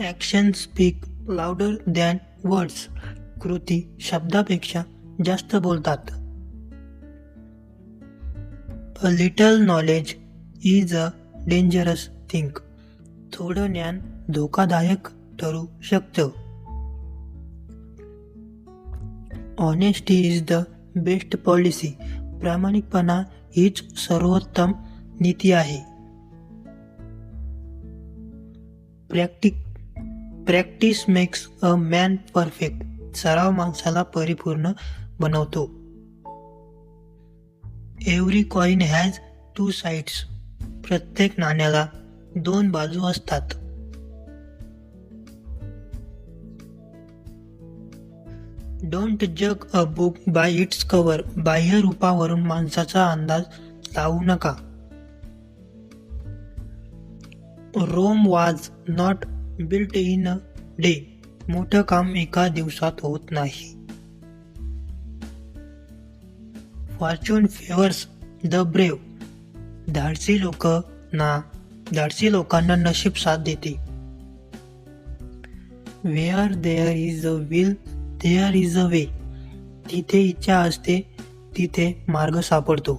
Action speak louder than words कृती शब्दापेक्षा जास्त बोलतात. A little knowledge is a dangerous thing थोडं ज्ञान धोकादायक ठरू शकतं. Honesty is the best policy प्रामाणिकपणा हीच सर्वोत्तम नीती आहे. Practice practice makes a man perfect सराव माणसाला परिपूर्ण बनवतो. Every coin has two sides प्रत्येक नाण्याला दोन बाजू असतात. डोंट जग a book by its cover बाह्य रूपावरून माणसाचा अंदाज लावू नका. Rome was not built in day मोठं काम एका दिवसात होत नाही. फॉर्च्यून फेवर्स द ब्रेव धाडसी लोक ना धाडसी लोकांना नशीब साथ देते. Where there is a will there is a way तिथे इच्छा असते तिथे मार्ग सापडतो.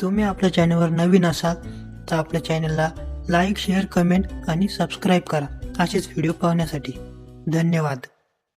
तुम्ही आपल्या चॅनलवर नवीन असाल तर आपल्या चॅनलला लाईक शेअर कमेंट आणि सबस्क्राईब करा. असेच व्हिडिओ पाहण्यासाठी धन्यवाद.